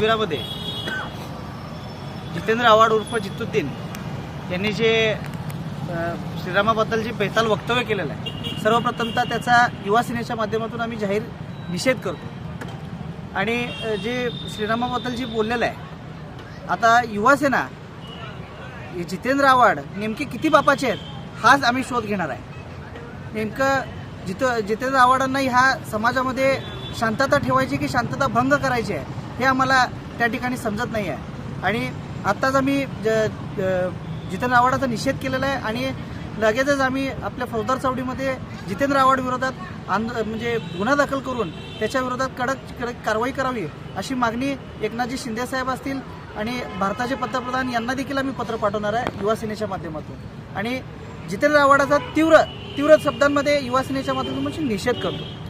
शिबिरामध्ये जितेंद्र आव्हाड उर्फ जितुद्दीन यांनी जे श्रीरामाबद्दल जे बेताल वक्तव्य केलेलं आहे सर्वप्रथमतः त्याचा युवा सेनेच्या माध्यमातून आम्ही जाहीर निषेध करतो. आणि जे श्रीरामाबद्दल जे बोललेलं आहे आता युवासेना जितेंद्र आव्हाड नेमके किती बापाचे आहेत हाच आम्ही शोध घेणार आहे. नेमकं जित जितेंद्र आव्हाडांना ह्या समाजामध्ये शांतता ठेवायची की शांतता भंग करायची आहे हे आम्हाला त्या ठिकाणी समजत नाही आहे आणि आत्ताच आम्ही ज जितेंद्र आव्हाडाचा निषेध केलेला आहे आणि लगेचच आम्ही आपल्या फौजदार चौडीमध्ये जितेंद्र आव्हाड विरोधात आंद म्हणजे गुन्हा दाखल करून त्याच्या विरोधात कडक कडक कारवाई करावी अशी मागणी एकनाथजी शिंदे साहेब असतील आणि भारताचे पंतप्रधान यांना देखील आम्ही पत्र पाठवणार आहे युवा सेनेच्या माध्यमातून. आणि जितेंद्र आव्हाडाचा तीव्र तीव्र शब्दांमध्ये युवा सेनेच्या माध्यमातून म्हणजे निषेध करतो.